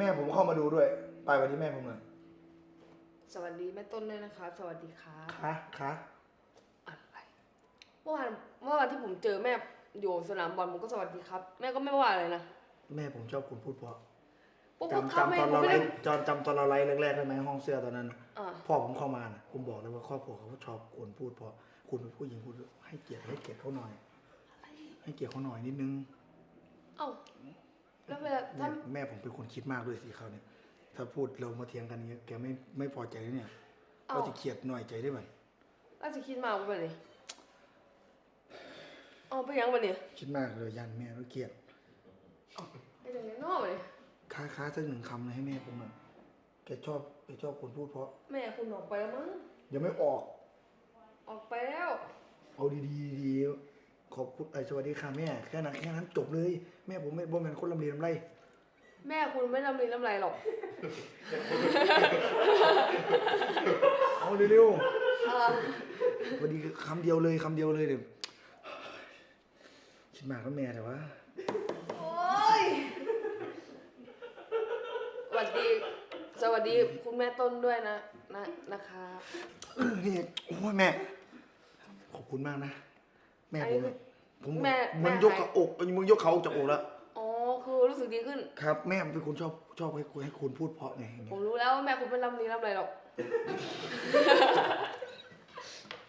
แม่ผมเข้ามาดูด้วย ไปวันนี้แม่ผมหน่อยสวัสดีแม่ต้นด้วยนะคะ สวัสดีค่ะคะคะอะไรเมื่อวานเมื่อวานที่ผมเจอแม่อยู่สนามบอลผมก็สวัสดีครับ แม่ก็ไม่ว่าอะไรนะแม่ผมชอบคุณพูดเพราะปุ๊บจำครับจำแม่ตอนผมเราไม่ไลได้ ฟ์จำจำตอนเราไลฟ์แรกๆได้ไหมห้องเสื้อตอนนั้นอ่า พ่อผมเข้ามานะผมบอกเลยว่าครอบครัวเขาชอบคนพูดเพราะคุณเป็นผู้หญิงคุณให้เกียรติให้เกียรติเขาหน่อย ให้เกียรติเขาหน่อยนิดนึง เอ้า แล้วเวลาถ้าแม่แม่ผมเป็นคนคิดมากด้วยสิเขาเนี่ย ถ้าพูดเรามาเถียงกันเงี้ยแกไม่ไม่พอใจนะเนี่ยเอ้าก็จะเครียดหน่อยใจได้ไหมอาจจะคิดมากไปเลยเอาไปยังไปเนี่ยคิดมากเลยยันแม่ก็เครียดไปยังไงนอกไปเลยค้าค้าสักหนึ่งคำเลยให้แม่ผมหน่อยแกชอบแกชอบคนพูดเพราะ แม่คุณออกไปแล้วมั้งยังไม่ออก ออกไปแล้ว เอาดีๆดีๆ ขอบคุณไอ้ยสวัสดีค่ะแม่แค่นั้นแค่นั้นจบเลย แม่ผมไม่บ่แม่นคนลำเลียงลำไรแม่คุณไม่ลำลีลำไรหรอก เอาเร็วอ่าๆพอดีคำเดียวเลยคำเดียวเลยเดี๋ยวคิดมากแล้วแม่แต่ว่าโอ้ยสวัสดี สวัสดีคุณแม่ต้นด้วยนะ นะนะคะ นี่โอ้ยแม่ ขอบคุณมากนะ แม่ผมเนี่ยผมแม่มึงแม่ยกกับอกมึงยกเขาออกจากอกแล้วอ๋อคือรู้สึกดีขึ้น ครับ แม่เป็นคนชอบชอบให้คุณให้คุณพูดเพราะไงอย่างผเงี้ยมรู้แล้วว่าแม่คุณไม่ลำลีลำไรหรอก